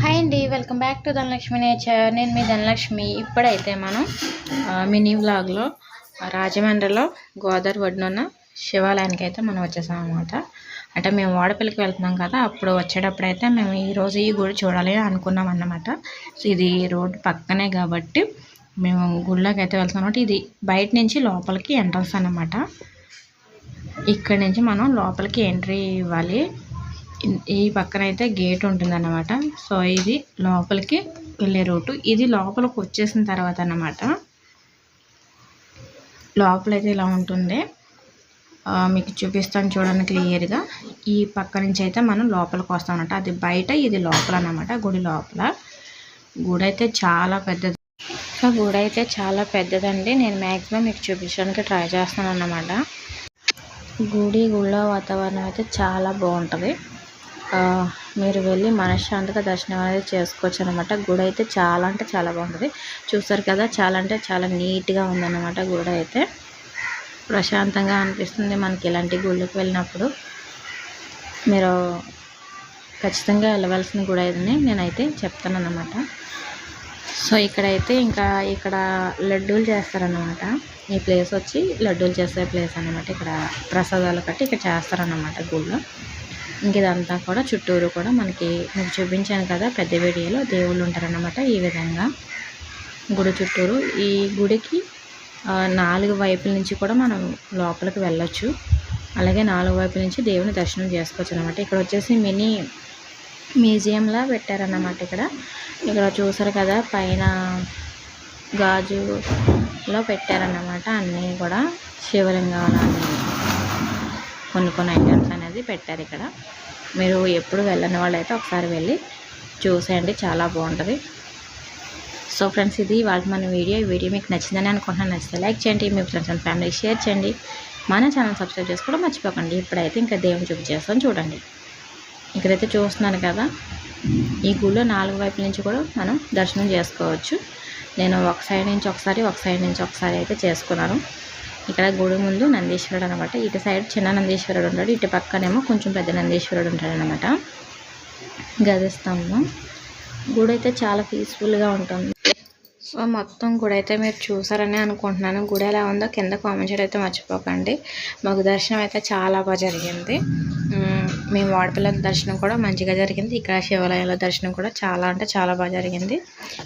Hi అండి welcome back to Dhanalakshmi nature నేను మీ ధనలక్ష్మి ఇప్పుడైతే మనం మినీ వ్లాగ్లో రాజమండ్రిలో గోదావరి ఒడ్డునున్న శివాలయానికి అయితే మనం వచ్చేసాం అనమాట అంటే మేము వాడపల్లికి వెళ్తున్నాం కదా అప్పుడు వచ్చేటప్పుడు అయితే మేము ఈరోజు ఈ గుడి చూడాలి అనుకున్నాం అన్నమాట. సో ఇది రోడ్డు పక్కనే కాబట్టి మేము గుడిలోకి అయితే వెళ్తున్నాం ఇది బయట నుంచి లోపలికి ఎంట్రన్స్ అన్నమాట. ఇక్కడ నుంచి మనం లోపలికి ఎంట్రీ ఇవ్వాలి. ఈ పక్కన అయితే గేట్ ఉంటుందన్నమాట. సో ఇది లోపలికి వెళ్ళే రూటు. ఇది లోపలికి వచ్చేసిన తర్వాత అన్నమాట. లోపలైతే ఇలా ఉంటుంది. మీకు చూపిస్తాను చూడండి క్లియర్గా ఈ పక్క నుంచి అయితే మనం లోపలికి వస్తాం అనమాట అది బయట ఇది లోపల అన్నమాట గుడి లోపల. గుడి అయితే చాలా పెద్దది. ఇంకా గుడి అయితే చాలా పెద్దదండి. నేను మ్యాక్సిమం మీకు చూపించడానికి ట్రై చేస్తాను అన్నమాట గుడి గుళ్ళో వాతావరణం అయితే చాలా బాగుంటుంది. మీరు వెళ్ళి మనశ్శాంతిగా దర్శనం అనేది చేసుకోవచ్చు అనమాట గుడి అయితే చాలా అంటే చాలా బాగుంటుంది. చూస్తారు కదా చాలా అంటే చాలా నీట్గా ఉందన్నమాట గుడి అయితే. ప్రశాంతంగా అనిపిస్తుంది మనకి ఇలాంటి గుళ్ళకి వెళ్ళినప్పుడు. మీరు ఖచ్చితంగా వెళ్ళవలసిన గుడి అని నేనైతే చెప్తాను అన్నమాట సో ఇక్కడైతే ఇంకా ఇక్కడ లడ్డూలు చేస్తారన్నమాట. ఈ ప్లేస్ వచ్చి లడ్డూలు చేసే ప్లేస్ అన్నమాట. ఇక్కడ ప్రసాదాలు కట్టి ఇక్కడ చేస్తారన్నమాట గుళ్ళో. ఇంక ఇదంతా కూడా చుట్టూరు కూడా మనకి మీకు చూపించాను కదా పెద్ద వీడియోలో దేవుళ్ళు ఉంటారన్నమాట ఈ విధంగా. గుడి చుట్టూరు. ఈ గుడికి నాలుగు వైపుల నుంచి కూడా మనం లోపలికి వెళ్ళొచ్చు. అలాగే నాలుగు వైపుల నుంచి దేవుని దర్శనం చేసుకోవచ్చు అనమాట ఇక్కడ వచ్చేసి మినీ మ్యూజియంలా పెట్టారన్నమాట ఇక్కడ. ఇక్కడ చూసారు కదా పైన గాజులో పెట్టారన్నమాట అన్నీ కూడా. శివలింగాలు అన్నీ కొన్ని కొన్ని ఐటమ్స్ అనేది పెట్టారు ఇక్కడ. మీరు ఎప్పుడు వెళ్ళని వాళ్ళైతే ఒకసారి వెళ్ళి చూసేయండి చాలా బాగుంటుంది. సో ఫ్రెండ్స్ ఇది వాళ్ళ మన వీడియో. ఈ వీడియో మీకు నచ్చిందని అనుకుంటున్నాను. నచ్చితే లైక్ చేయండి మీ ఫ్రెండ్స్ అండ్ ఫ్యామిలీ షేర్ చేయండి. మన ఛానల్ సబ్స్క్రైబ్ చేసుకోవడం మర్చిపోకండి. ఇప్పుడైతే ఇంకా దేవుని చూపించేస్తాను చూడండి. ఇక్కడైతే చూస్తున్నాను కదా ఈ గుళ్ళో నాలుగు వైపుల నుంచి కూడా మనం దర్శనం చేసుకోవచ్చు. నేను ఒక సైడ్ నుంచి ఒకసారి ఒక సైడ్ నుంచి ఒకసారి అయితే చేసుకున్నాను. ఇక్కడ గుడి ముందు నందీశ్వరుడు అనమాట ఇటు సైడ్ చిన్న నందీశ్వరుడు ఉంటాడు. ఇటు పక్కనేమో కొంచెం పెద్ద నందీశ్వరుడు ఉంటాడు అనమాట గది గుడి అయితే చాలా పీస్ఫుల్గా ఉంటుంది. సో మొత్తం గుడి అయితే మీరు చూసారని అనుకుంటున్నాను. గుడి ఎలా ఉందో కింద కామెంట్ చేయడం అయితే మర్చిపోకండి. మాకు దర్శనం అయితే చాలా బాగా జరిగింది. మేము వాడపల్లి దర్శనం కూడా మంచిగా జరిగింది. ఇక్కడ శివాలయంలో దర్శనం కూడా చాలా అంటే చాలా బాగా జరిగింది.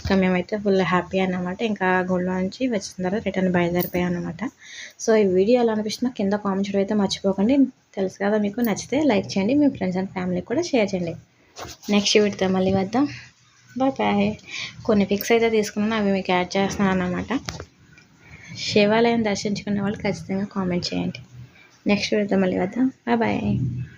ఇంకా మేమైతే ఫుల్ హ్యాపీ అన్నమాట. ఇంకా గుడిలో నుంచి వచ్చిన తర్వాత రిటర్న్ బయలుదేరిపోయాం అనమాట సో ఈ వీడియో ఎలా అనిపిస్తుందో కింద కామెంట్ చేయడం అయితే మర్చిపోకండి. తెలుసు కదా మీకు నచ్చితే లైక్ చేయండి. మీ ఫ్రెండ్స్ అండ్ ఫ్యామిలీకి కూడా షేర్ చేయండి. నెక్స్ట్ వీడితో మళ్ళీ వద్దాం. Bye bye. కొన్ని పిక్స్ అయితే తీసుకున్నాను. అవి మీకు యాడ్ చేస్తున్నాను అన్నమాట. శివాలయం దర్శించుకునే వాళ్ళు ఖచ్చితంగా కామెంట్ చేయండి. నెక్స్ట్ వీడితో మళ్ళీ వద్దాం. Bye bye.